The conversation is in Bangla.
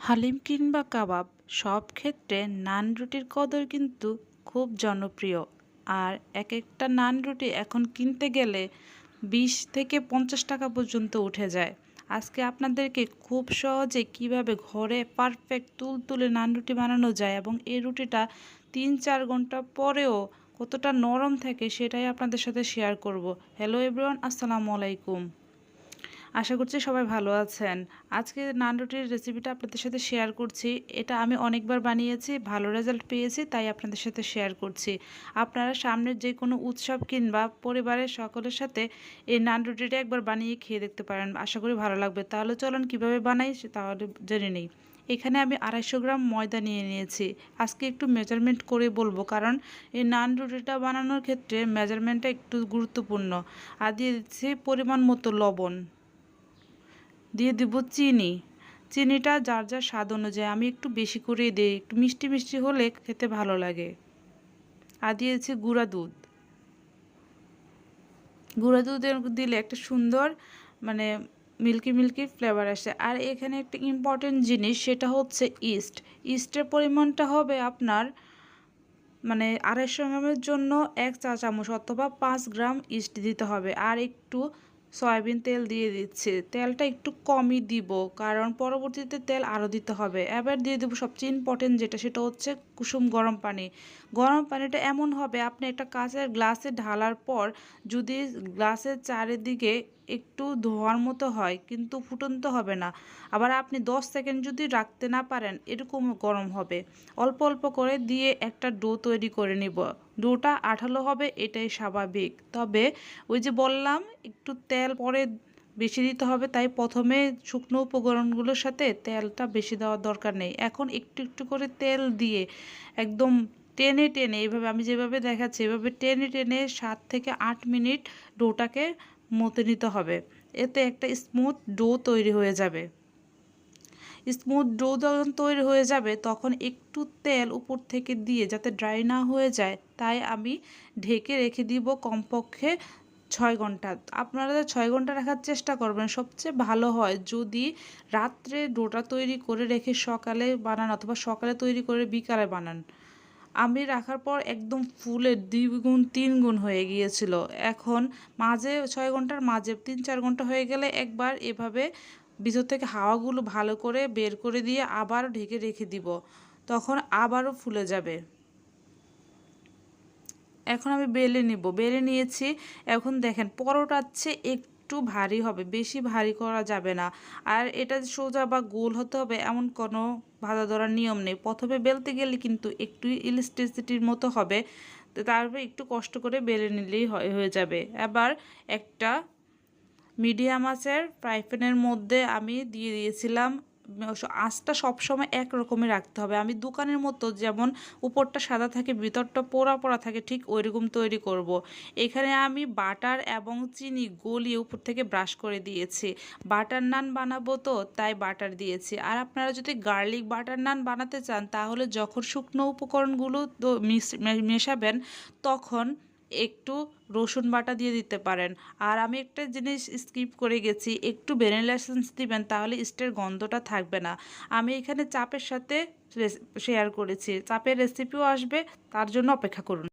হালিম কিংবা কাবাব সব ক্ষেত্রে নান রুটির কদর কিন্তু খুব জনপ্রিয়। আর এক একটা নান রুটি এখন কিনতে গেলে বিশ থেকে পঞ্চাশ টাকা পর্যন্ত উঠে যায়। আজকে আপনাদেরকে খুব সহজে কীভাবে ঘরে পারফেক্ট তুলতুলে নান রুটি বানানো যায় এবং এই রুটিটা তিন চার ঘণ্টা পরেও কতটা নরম থাকে সেটাই আপনাদের সাথে শেয়ার করব। হ্যালো এভরিওয়ান আসসালামু আলাইকুম। আশা করছি সবাই ভালো আছেন। আজকে নান রুটির রেসিপিটা আপনাদের সাথে শেয়ার করছি। এটা আমি অনেকবার বানিয়েছি, ভালো রেজাল্ট পেয়েছি, তাই আপনাদের সাথে শেয়ার করছি। আপনারা সামনের যে কোনো উৎসব কিংবা পরিবারের সকলের সাথে এই নান রুটিটা একবার বানিয়ে খেয়ে দেখতে পারেন। আশা করি ভালো লাগবে। তাহলে চলুন কীভাবে বানাই তাহলে জেনে নেই। এখানে আমি আড়াইশো গ্রাম ময়দা নিয়ে নিয়েছি। আজকে একটু মেজারমেন্ট করে বলব, কারণ এই নান রুটিটা বানানোর ক্ষেত্রে মেজারমেন্টটা একটু গুরুত্বপূর্ণ। আর দিয়ে দিচ্ছি পরিমাণ মতো লবণ। দিয়ে দিব চিনি। চিনিটা যার যার স্বাদ অনুযায়ী আমি একটু বেশি করে দিই, একটু মিষ্টি মিষ্টি হলে খেতে ভালো লাগে। আর দিয়েছি গুঁড়া দুধ। গুঁড়া দুধ দিলে একটা সুন্দর মানে মিল্কি মিল্কি ফ্লেভার আসে। আর এখানে একটা ইম্পর্টেন্ট জিনিস সেটা হচ্ছে ইস্ট। ইস্টের পরিমাণটা হবে আপনার মানে আড়াইশো গ্রামের জন্য এক চা চামচ অথবা পাঁচ গ্রাম ইস্ট দিতে হবে। আর একটু সয়াবিন তেল দিয়ে দিচ্ছি। তেলটা একটু কমই দিব, কারণ পরবর্তীতে তেল আরও দিতে হবে। এবার দিয়ে দেবো সবচেয়ে ইম্পর্টেন্ট যেটা, সেটা হচ্ছে কুসুম গরম পানি। গরম পানিটা এমন হবে, আপনি একটা কাঁচের গ্লাসে ঢালার পর যদি গ্লাসের চারিদিকে একটু ধোয়ার মতো হয়, কিন্তু ফুটন্ত হবে না। আবার আপনি 10 সেকেন্ড যদি রাখতে না পারেন, এরকম গরম হবে। অল্প অল্প করে দিয়ে একটা ডো তৈরি করে নিব। ডোটা আঠালো হবে, এটাই স্বাভাবিক। তবে ওই যে বললাম, একটু তেল পরে বেশি দিতে হবে, তাই প্রথমে শুকনো উপকরণগুলোর সাথে তেলটা বেশি দেওয়ার দরকার নেই। এখন একটু একটু করে তেল দিয়ে একদম টেনে টেনে, এইভাবে আমি যেভাবে দেখাচ্ছি, এভাবে টেনে টেনে সাত থেকে আট মিনিট ডোটাকে মতে নিতে হবে। এতে একটা স্মুথ ডো তৈরি হয়ে যাবে। স্মুথ ডো যখন তৈরি হয়ে যাবে, তখন একটু তেল উপর থেকে দিয়ে যাতে ড্রাই না হয়ে যায়, তাই আমি ঢেকে রেখে দিব কমপক্ষে ছয় ঘণ্টা। আপনারা ছয় ঘণ্টা রাখার চেষ্টা করবেন, সবচেয়ে ভালো হয় যদি রাত্রে ডোটা তৈরি করে রেখে সকালে বানান অথবা সকালে তৈরি করে বিকালে বানান। আমি রাখার পর একদম ফুলে দ্বিগুণ তিন গুণ হয়ে গিয়েছিল। এখন মাঝে ছয় ঘণ্টার মাঝে তিন, চার ঘণ্টা হয়ে গেলে একবার এভাবে ভিতর থেকে হাওয়াগুলো ভালো করে বের করে দিয়ে আবার ঢেকে রেখে দিব। তখন আবারও ফুলে যাবে। এখন আমি বেলে নিব। বেলে নিয়েছি। এখন দেখেন পরোটার চেয়ে একটু ভারী হবে, বেশি ভারী করা যাবে না। আর এটা সোজা বা গোল হতে হবে এমন কোনো ভাজা ধরার নিয়ম নেই। প্রথমে বেলতে গেলে কিন্তু একটু ইলেকট্রিসিটির মতো হবে তারপর একটু কষ্ট করে বেলে নিলেই হয়ে যাবে। এবার একটা মিডিয়াম আঁচের ফ্রাই প্যানের মধ্যে আমি দিয়ে দিয়েছিলাম আঁচটা সবসময় এক রকমের রাখতে হবে। আমি দোকানের মতো যেমন উপরটা সাদা থাকে, ভিতরটা পোড়া পোড়া থাকে, ঠিক ওই রকম তৈরি করব। এখানে আমি বাটার এবং চিনি গলিয়ে উপর থেকে ব্রাশ করে দিয়েছি। বাটার নান বানাবো তো, তাই বাটার দিয়েছি। আর আপনারা যদি গার্লিক বাটার নান বানাতে চান, তাহলে যখন শুকনো উপকরণগুলো মেশাবেন, তখন একটু রসুন বাটা দিয়ে দিতে পারেন। আর আমি একটা জিনিস স্কিপ করে গেছি, একটু ভ্যানিলা এসেন্স দিবেন তাহলে ইস্টের গন্ধটা থাকবে না। আমি এখানে চাপের সাথে শেয়ার করেছি, চাপের রেসিপিও আসবে, তার জন্য অপেক্ষা করুন।